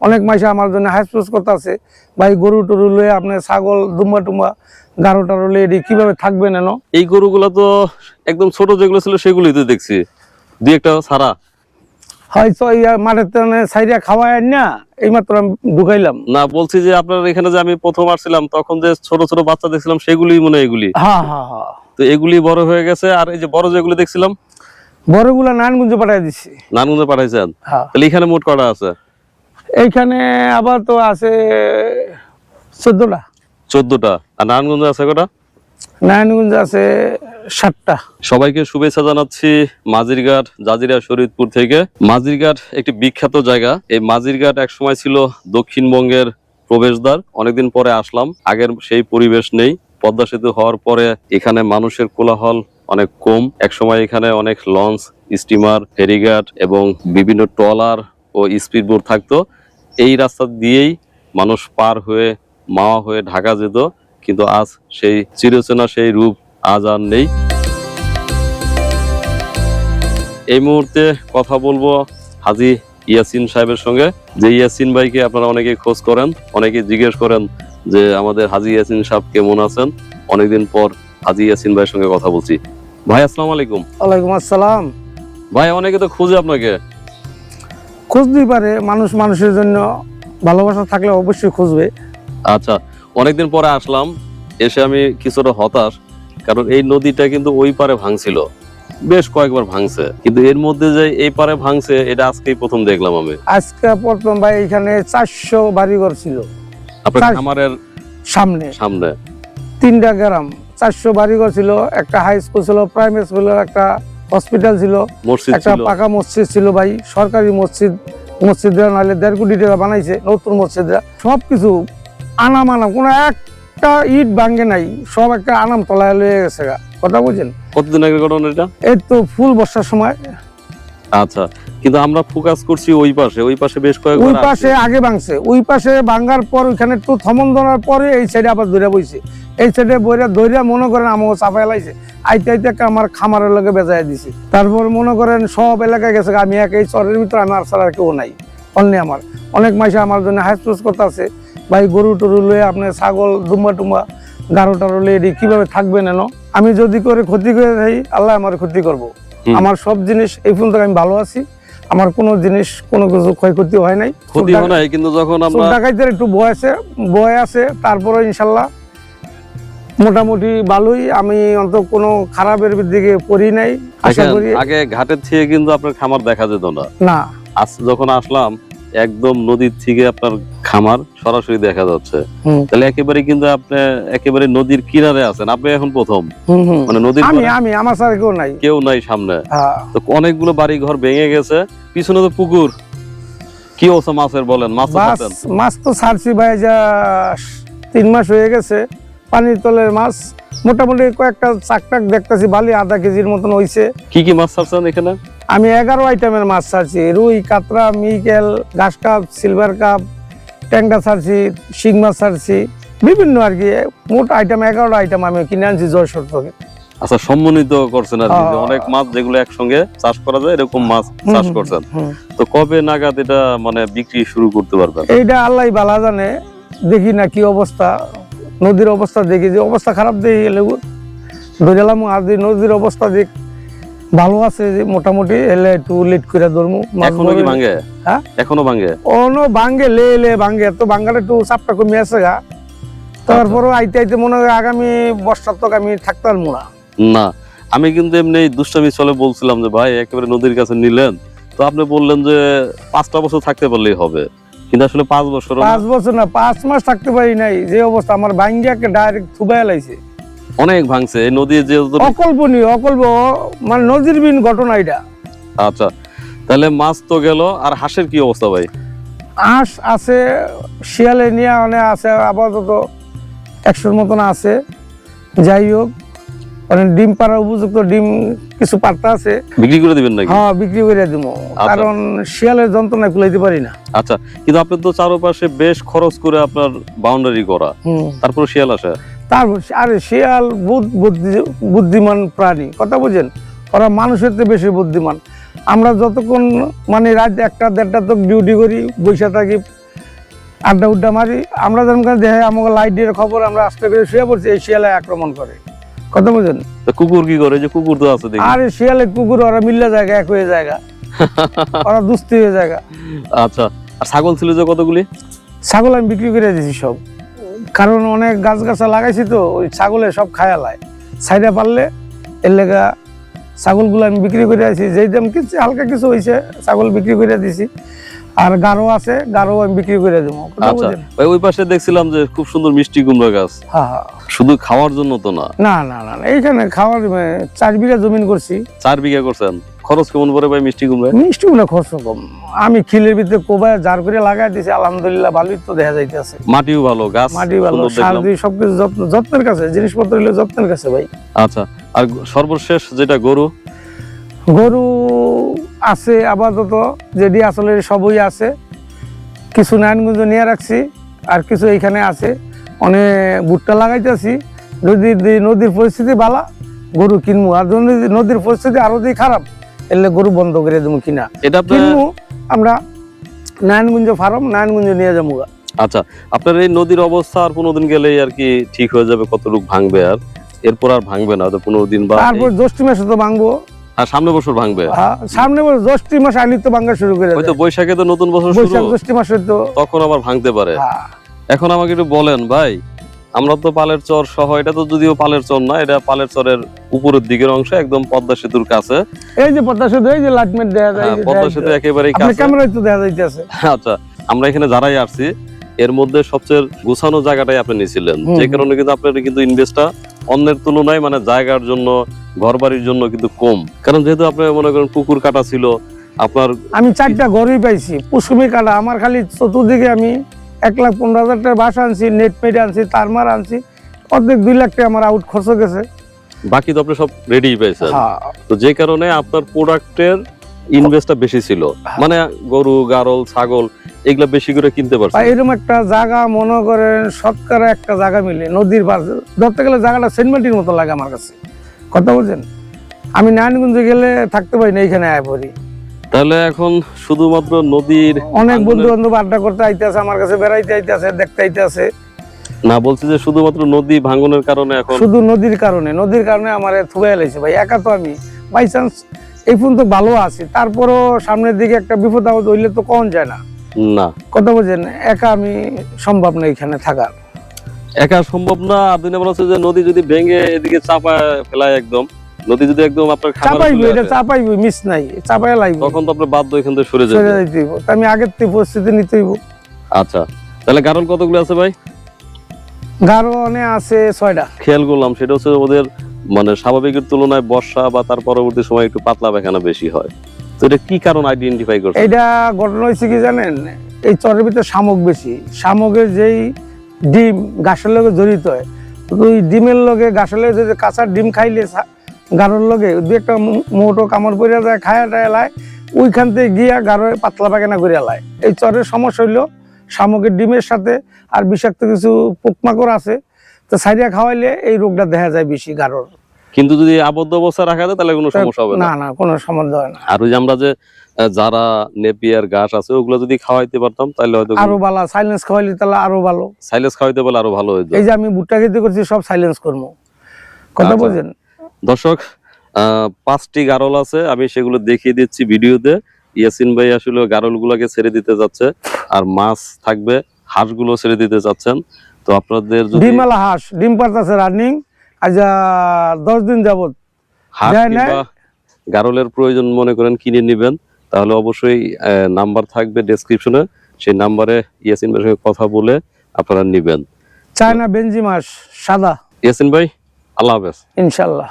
অনেক মাইসে আমার জন্য হাইসপুস করতে আছে ভাই গরু টরু লয়ে আপনি ছাগল দুম্বা টুম্বা গারো টারো লয়ে এটি কীভাবে থাকবেন এনো এই গরুগুলো তো একদম ছোট যেগুলো ছিল সেগুলোই তো দেখছি। দুই একটা ছাড়া। হয়তো মাঠের সাইডে খাওয়ায় না? এইমাত্র আমি ঢুকাইলাম। না বলছি যে আপনার এখানে যে আমি প্রথম আসছিলাম তখন যে ছোট ছোট বাচ্চা দেখছিলাম সেগুলি মনে হয় এগুলি। হ্যাঁ হ্যাঁ হ্যাঁ তো এগুলি বড় হয়ে গেছে আর এই যে বড় যেগুলো দেখছিলাম বড়গুলা নারায়ণগঞ্জে পাঠাই দিছি। নানগুনে পাঠাইছেন। হ্যাঁ তাহলে এখানে মোট কটা আছে? এইখানে আবার তো আছে চোদ্দটা। চোদ্দটা। আর নারায়ণগঞ্জে আছে কটা? নারায়ণগঞ্জে আছে সাতটা। সবাইকে শুভেচ্ছা জানাচ্ছি মাঝিরঘাট জাজিরা শরীদপুর থেকে। মাঝিরঘাট একটি বিখ্যাত জায়গা। এই মাঝিরঘাট এক সময় ছিল দক্ষিণবঙ্গের প্রবেশদ্বার। অনেকদিন পরে আসলাম। আগের সেই পরিবেশ নেই। পদ্মা সেতু হওয়ার পরে এখানে মানুষের কোলাহল অনেক কম। এক সময় এখানে অনেক লঞ্চ স্টিমার ফেরিঘাট এবং বিভিন্ন ট্রলার ও স্পিডবোট থাকতো। এই রাস্তা দিয়েই মানুষ পার হয়ে মাওয়া হয়ে ঢাকা যেত কিন্তু আজ সেই চিরচেনা সেই রূপ আজ আর নেই। এই মুহূর্তে কথা বলব হাজি ইয়াসিন সাহেবের সঙ্গে। যে ইয়াসিন ভাইকে আপনারা অনেকে খোঁজ করেন অনেকে জিজ্ঞেস করেন যে আমাদের হাজি ইয়াসিন সাহেব কেমন আছেন? অনেকদিন পর হাজি ইয়াসিন ভাইয়ের সঙ্গে কথা বলছি। ভাই আসসালামু আলাইকুম। ওয়ালাইকুম আসসালাম। ভাই অনেকে তো খুঁজে আপনাকে। খুঁজতেই পারে মানুষ মানুষের জন্য ভালোবাসা থাকলে অবশ্যই খুঁজবে। আচ্ছা অনেকদিন পরে আসলাম এসে আমি কিছুটা হতাশ কারণ এই নদীটা কিন্তু ওই পারে ভাঙছিল বেশ কয়েকবার ভাঙছে কিন্তু এর মধ্যে যে এই পারে ভাঙছে এটা আজকেই প্রথম দেখলাম আমি। আজকে প্রথম ভাই এখানে চারশো বাড়িঘর ছিল। আপনার খামারের সামনে। সামনে। তিনটা গ্রাম চারশো বাড়িঘর ছিল একটা হাই স্কুল ছিল প্রাইমারি স্কুল একটা হসপিটাল ছিল একটা পাকা মসজিদ ছিল ভাই সরকারি মসজিদ মসজিদরা নাহলে দেড় কোটি টাকা বানাইছে নতুন মসজিদরা। সব কিছু আনাম আনাম কোনো একটা ইট ভাঙ্গে নাই সব একটা আনাম তলায় লয়ে গেছে গা। কথা বুঝছেন? কতদিন আগে ঘটনা এটা? এই তো ফুল বর্ষার সময়। আচ্ছা কিন্তু আমরা ফোকাস করছি ওই পাশে ওই পাশে বেশ কয়েক ওই পাশে আগে ভাঙছে ওই পাশে ভাঙ্গার পর ওইখানে একটু থমন ধরার পরে এই সাইডে আবার ধরে বইছে। এই সাইডে বইরা দৌড়া মনে করেন আমাকে চাপাই লাইছে। আইতে আইতে আমার খামারের লগে বেজায় দিছি। তারপর মনে করেন সব এলাকায় গেছে আমি এক এই চরের ভিতরে আমার ছাড়া আর কেউ নাই। অনলি আমার। অনেক মাইসে আমার জন্য হাইস্প্রুস করতে আছে ভাই গরু টরু লয়ে আপনি ছাগল দুম্বা টুম্বা গারো টারো লয়ে এটি কীভাবে থাকবেন এনো আমি যদি করে ক্ষতি করে থাকি আল্লাহ আমার ক্ষতি করব। আমার সব জিনিস এই পর্যন্ত আমি ভালো আছি। আমার কোনো জিনিস কোনো কিছু ক্ষয়ক্ষতি হয় নাই। ক্ষতি হয় নাই কিন্তু যখন আমরা ডাকাইতের একটু ভয় আছে বয় আছে তারপরে ইনশাল্লাহ মোটামুটি ভালোই। আমি অন্ত কোনো খারাপের দিকে পড়ি নাই আশা করি। আগে ঘাটের থেকে কিন্তু আপনার খামার দেখা যেত না। না। আজ যখন আসলাম একদম নদীর থেকে আপনার খামার সরাসরি দেখা যাচ্ছে। তাহলে একেবারে কিন্তু আপনি একেবারে নদীর কিনারে আছেন। আপনি এখন প্রথম। মানে নদীর আমি আমি আমার স্যার কেউ নাই। কেউ নাই সামনে। হ্যাঁ। তো অনেকগুলো বাড়ি ঘর ভেঙে গেছে। পিছনে তো পুকুর। কি অবস্থা মাছের বলেন? মাছ মাছ মাছ তো ছাড়ছি ভাই যা তিন মাস হয়ে গেছে। পানির তলের মাছ। মোটামুটি কয়েকটা চাকটাক দেখতেছি বালি আধা কেজির মতন হইছে। কি কি মাছ ছাড়ছেন এখানে? আমি এগারো আইটেমের মাছ ছাড়ছি। রুই কাতরা মিকেল ঘাস কাপ সিলভার কাপ ট্যাংরা ছাড়ছি শিং মাছ ছাড়ছি। বিভিন্ন আর কি মোট আইটেম এগারোটা আইটেম আমি কিনে আনছি জয়সর থেকে। আচ্ছা সম্মানিত করছেন আর কি, অনেক মাছ যেগুলো একসঙ্গে চাষ করা যায় এরকম মাছ চাষ করছেন। তো কবে নাগাদ এটা মানে বিক্রি শুরু করতে পারবেন? এইটা আল্লাহ বালা জানে দেখি না কি অবস্থা। নদীর অবস্থা দেখি যে অবস্থা খারাপ দেখি গেলে ধরেলাম আর যদি নদীর অবস্থা দেখ ভালো আছে যে মোটামুটি এলে একটু লেট করে ধরমু। এখনও কি ভাঙে? হ্যাঁ? এখনও ভাঙে? অনো ভাঙ্গে লে লে ভাঙ্গে তো ভাঙ্গাটা একটু চাপটা কমে আছে গা। তারপরও আইতে আইতে মনে হয় আগামী বর্ষার তক আমি থাকতে পারব না। না আমি কিন্তু এমনি দুষ্টামি চলে বলছিলাম যে ভাই একেবারে নদীর কাছে নিলেন। তো আপনি বললেন যে পাঁচটা বছর থাকতে পারলেই হবে। কিন্তু আসলে পাঁচ বছর পাঁচ বছর না পাঁচ মাস থাকতে পারি নাই। যে অবস্থা আমার ভাঙ্গিয়াকে ডাইরেক্ট থুবাই লাইছে। অনেক ভাঙছে নদী যে অকল্পনীয় অকল্প মানে নজিরবিন ঘটনা এটা। আচ্ছা তাহলে মাছ তো গেল আর হাঁসের কি অবস্থা ভাই? আঁশ আছে শিয়ালে নিয়ে অনেক আছে আপাতত একশোর মতন আছে। যাই হোক মানে ডিম পাড়ার উপযুক্ত ডিম কিছু পাড়তা আছে। বিক্রি করে দিবেন নাকি? হ্যাঁ বিক্রি করে দিব। কারণ শিয়ালের যন্ত্রণা কুলাইতে পারি না। আচ্ছা কিন্তু আপনি তো চারপাশে বেশ খরচ করে আপনার বাউন্ডারি করা। তারপর শিয়াল আসে। তারপর আরে শিয়াল বুদ্ধি- বুদ্ধিমান প্রাণী। কথা বুঝেন? ওরা মানুষের চেয়ে বেশি বুদ্ধিমান। আমরা যতক্ষণ মানে রাত একটা দেড়টা তো ডিউটি করি বৈশা থাকি আড্ডা উড্ডা মারি। আমরা যেমন দেখে আমাকে লাইট দিয়ে খবর আমরা আস্তে করে শুয়ে পড়ছি এই শিয়ালে আক্রমণ করে। কথা বুঝেন? কুকুর কি করে? যে কুকুর তো আছে দেখি। আর শিয়ালে কুকুর ওরা মিল্লা জায়গা এক হয়ে জায়গা। ওরা দুস্তি হয়ে জায়গা। আচ্ছা আর ছাগল ছিল যে কতগুলি? ছাগল আমি বিক্রি করে দিয়েছি সব। কারণ অনেক গাছ গাছা লাগাইছি তো ওই ছাগলে সব খায়ালায়। সাইডে পারলে এর লেগা ছাগলগুলো আমি বিক্রি করে আছি যেই দাম কিছু হালকা কিছু হয়েছে ছাগল বিক্রি করে দিছি আর গারো আছে গারো আমি বিক্রি করে দেবো। আচ্ছা ভাই ওই পাশে দেখছিলাম যে খুব সুন্দর মিষ্টি কুমড়া গাছ। হ্যাঁ হ্যাঁ। শুধু খাওয়ার জন্য তো না? না না না এইখানে খাওয়ার চার বিঘা জমিন করছি। চার বিঘা করছেন? খরচ কেমন পড়ে ভাই মিষ্টি কুমড়া মিষ্টি গুলো খরচ কম। আমি খিলের ভিতরে কোবায় জার করে লাগাই দিছি আলহামদুলিল্লাহ ভালোই তো দেখা যাইতেছে। মাটিও ভালো গাছ মাটি ভালো সার দিয়ে সবকিছু যত্ন যত্নের কাছে জিনিসপত্র হলো যত্নের কাছে ভাই। আচ্ছা আর সর্বশেষ যেটা গরু? গরু আছে আপাতত যেটি আসলে সবই আছে। কিছু নারায়ণগঞ্জ নিয়ে রাখছি আর কিছু এইখানে আছে। অনেক ভুট্টা লাগাইতেছি যদি নদীর পরিস্থিতি ভালো গরু কিনবো। আর যদি নদীর পরিস্থিতি আরও যদি খারাপ এলে গরু বন্ধ করে দেবো কিনা। এটা কিনবো আমরা নারায়ণগঞ্জ ফার্ম নারায়ণগঞ্জ নিয়ে যাব আচ্ছা আপনার এই নদীর অবস্থা আর পনেরো দিন গেলেই আর কি ঠিক হয়ে যাবে কতটুকু ভাঙবে আর? এরপর আর ভাঙবে না হয়তো পনেরো দিন বা তারপর জ্যৈষ্ঠ মাসে তো ভাঙবো। আর সামনে বছর ভাঙবে? সামনে বছর জ্যৈষ্ঠ মাস তো ভাঙা শুরু করে হয়তো বৈশাখে তো নতুন বছর শুরু। বৈশাখ জ্যৈষ্ঠ মাসে তো। তখন আবার ভাঙতে পারে। হ্যাঁ। এখন আমাকে একটু বলেন ভাই আমরা তো পালের চর সহ এটা তো যদিও পালের চর না এটা পালের চরের উপরের দিকের অংশ একদম পদ্মা সেতুর কাছে। এই যে পদ্মা সেতু এই যে দেখা যায় হ্যাঁ, পদ্মা সেতু কাছে। ক্যামেরায় তো দেখা যাইতেছে। আচ্ছা আমরা এখানে যারাই আসছি এর মধ্যে সবচেয়ে গোছানো জায়গাটাই আপনি নিয়েছিলেন। যে কারণে কিন্তু আপনার কিন্তু ইনভেস্টটা অন্যের তুলনায় মানে জায়গার জন্য ঘর বাড়ির জন্য কিন্তু কম। কারণ যেহেতু আপনি মনে করেন কুকুর কাটা ছিল আপনার আমি চারটা ঘরই পাইছি পুষ্কুমি কাটা। আমার খালি চতুর্দিকে আমি এক লাখ পনেরো হাজার টাকা বাসা আনছি নেট মেট আনছি তারমার আনছি। অর্ধেক দুই লাখ টাকা আমার আউট খরচ গেছে। বাকি তো আপনি সব রেডি পেয়েছেন। হ্যাঁ। তো যে কারণে আপনার প্রোডাক্টের ইনভেস্টটা বেশি ছিল। মানে গরু গারল ছাগল এগুলা বেশি করে কিনতে বা পারছেন এরকম একটা জায়গা মনে করেন শতকরা একটা জায়গা মিলে নদীর পাশে ধরতে গেলে জায়গাটা সেন্টমেন্টের মতো লাগে আমার কাছে। কথা বলছেন আমি নারায়ণগঞ্জে গেলে থাকতে পারি না এইখানে আয় পড়ি। তাহলে এখন শুধুমাত্র নদীর অনেক বন্ধু বান্ধব আড্ডা করতে আইতেছে আমার কাছে বেড়াইতে আইতেছে দেখতে আইতেছে। না বলছি যে শুধুমাত্র নদী ভাঙনের কারণে এখন শুধু নদীর কারণে নদীর কারণে আমার থুয়ে লাইছে ভাই একা তো আমি। বাই চান্স এই ফোন তো ভালো আছি। তারপরও সামনের দিকে একটা বিপদ আপদ হইলে তো কখন যায় না। না। কথা বলছেন একা আমি সম্ভব না এখানে থাকার। একা সম্ভব না আর দুই হচ্ছে যে নদী যদি ভেঙে এদিকে চাপা ফেলায় একদম নদী যদি একদম আপনার চাপাইবো এটা চাপাইবো মিস নাই চাপাই লাগবে। তখন তো আপনার বাধ্য এখান থেকে সরে চলে যাবে যাইতে হইবো। আমি আগের থেকে প্রস্তুতি নিতে হইব আচ্ছা তাহলে গারল কতগুলো আছে ভাই? অনে আছে খেয়াল করলাম সেটা হচ্ছে ওদের মানে স্বাভাবিকের তুলনায় বর্ষা বা তার পরবর্তী সময় একটু পাতলা পায়খানা বেশি হয়। তো এটা কি কারণ আইডেন্টিফাই করছে এইটা ঘটনা হয়েছে কি জানেন? এই চরের ভিতরে শামুক বেশি। শামুকের যেই ডিম গাছের লগে জড়িত হয় ওই ডিমের লগে গাছের লগে যদি কাঁচা ডিম খাইলে গারোর লগে দু একটা মোটো কামড় পড়িয়া যায়, খায়া টায়া লাই, ওইখান থেকে গিয়া গারোয় পাতলা পায়খানা করিয়া লাই। এই চরের সমস্যা হইল শামুকের ডিমের সাথে আর বিষাক্ত কিছু পোকমাকড় আছে তো সাইডিয়া খাওয়াইলে এই রোগটা দেখা যায় বেশি গারোর কিন্তু যদি আবদ্ধ অবস্থা রাখা যায় তাহলে কোনো সমস্যা হবে না। না কোনো সমস্যা হয় না। আর ওই আমরা যে যারা নেপিয়ার ঘাস আছে ওগুলো যদি খাওয়াইতে পারতাম তাহলে হয়তো আরও ভালো সাইলেন্স খাওয়াইলে তাহলে আরও ভালো। সাইলেন্স খাওয়াইতে পারলে আরও ভালো হয়ে এই যে আমি ভুট্টা খেতে করছি সব সাইলেন্স করব। কথা আচ্ছা। বলছেন দর্শক আহ, পাঁচটি গারল আছে আমি সেগুলো দেখিয়ে দিচ্ছি ভিডিওতে। ইয়াসিন ভাই আসলে গারল গুলাকে ছেড়ে দিতে যাচ্ছে আর মাছ থাকবে হাঁসগুলো ছেড়ে দিতে চাচ্ছেন। তো আপনাদের যদি ডিমালা হাঁস ডিম পারতাছে রানিং আজ দশ দিন যাবত গারলের প্রয়োজন মনে করেন কিনে নেবেন তাহলে অবশ্যই নাম্বার থাকবে ডেসক্রিপশনে সেই নাম্বারে ইয়াসিন ভাইয়ের সঙ্গে কথা বলে আপনারা নিবেন। চায়না বেঞ্জি মাস সাদা। ইয়াসিন ভাই আল্লাহ হাফেজ। ইনশাল্লাহ।